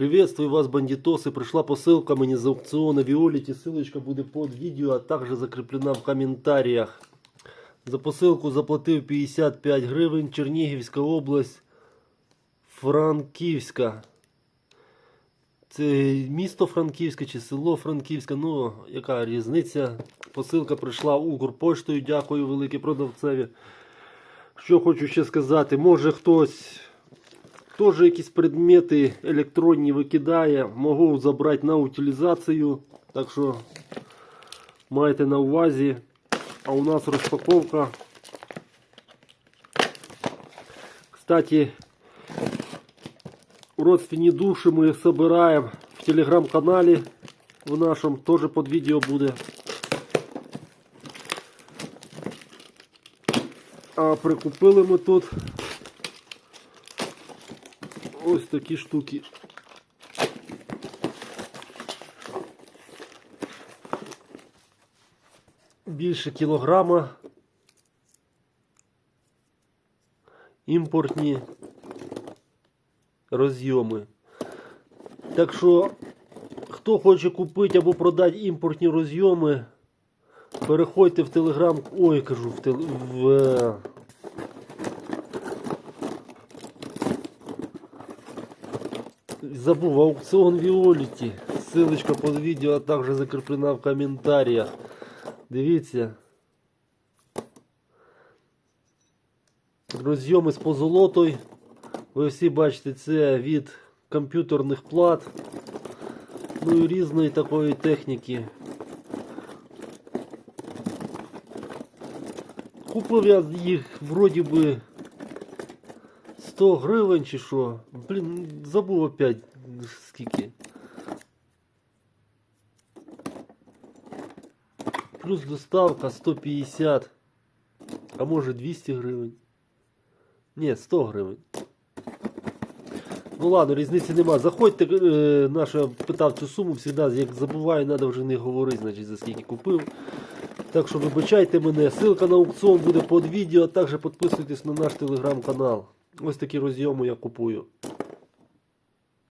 Приветствую вас, бандитосы. Пришла посылка мне из аукциона Виолити. Ссылочка будет под видео, а также закреплена в комментариях. За посилку заплатив 55 гривень. Чернігівська область. Франківська. Це місто Франківське чи село Франківське. Ну, яка різниця? Посилка прийшла Укрпоштою. Дякую велике продавцеві. Що хочу ще сказати, може хтось теж якісь предмети електронні викидає, можу забрати на утилізацію. Так що майте на увазі. А у нас розпаковка. Кстати, родственні душі ми їх собираємо в телеграм-каналі в нашому, теж під відео буде. А прикупили ми тут ось такі штуки. Більше кілограма. Імпортні розйоми. Так що, хто хоче купити або продати імпортні розйоми, переходьте в телеграм. Ой, кажу, в, тел... в Забув аукцион Виолити. Ссылочка под видео, а также закреплена в комментариях. Дивіться. Розйоми з позолотою. Ви всі бачите, це від комп'ютерних плат. Ну і різної такої техніки. Купив я їх вроді би 100 гривень чи що. Блін, забув опять скільки. Плюс доставка 150. А може 200 гривень. Ні, 100 гривень. Ну ладно, різниці нема. Заходьте, е, наш я питав цю суму, завжди, як забуваю, треба вже не говорити, значить, за скільки купив. Так що вибачайте мене. Ссылка на аукціон буде під відео, а також підписуйтесь на наш телеграм-канал. Ось такі розйоми я купую.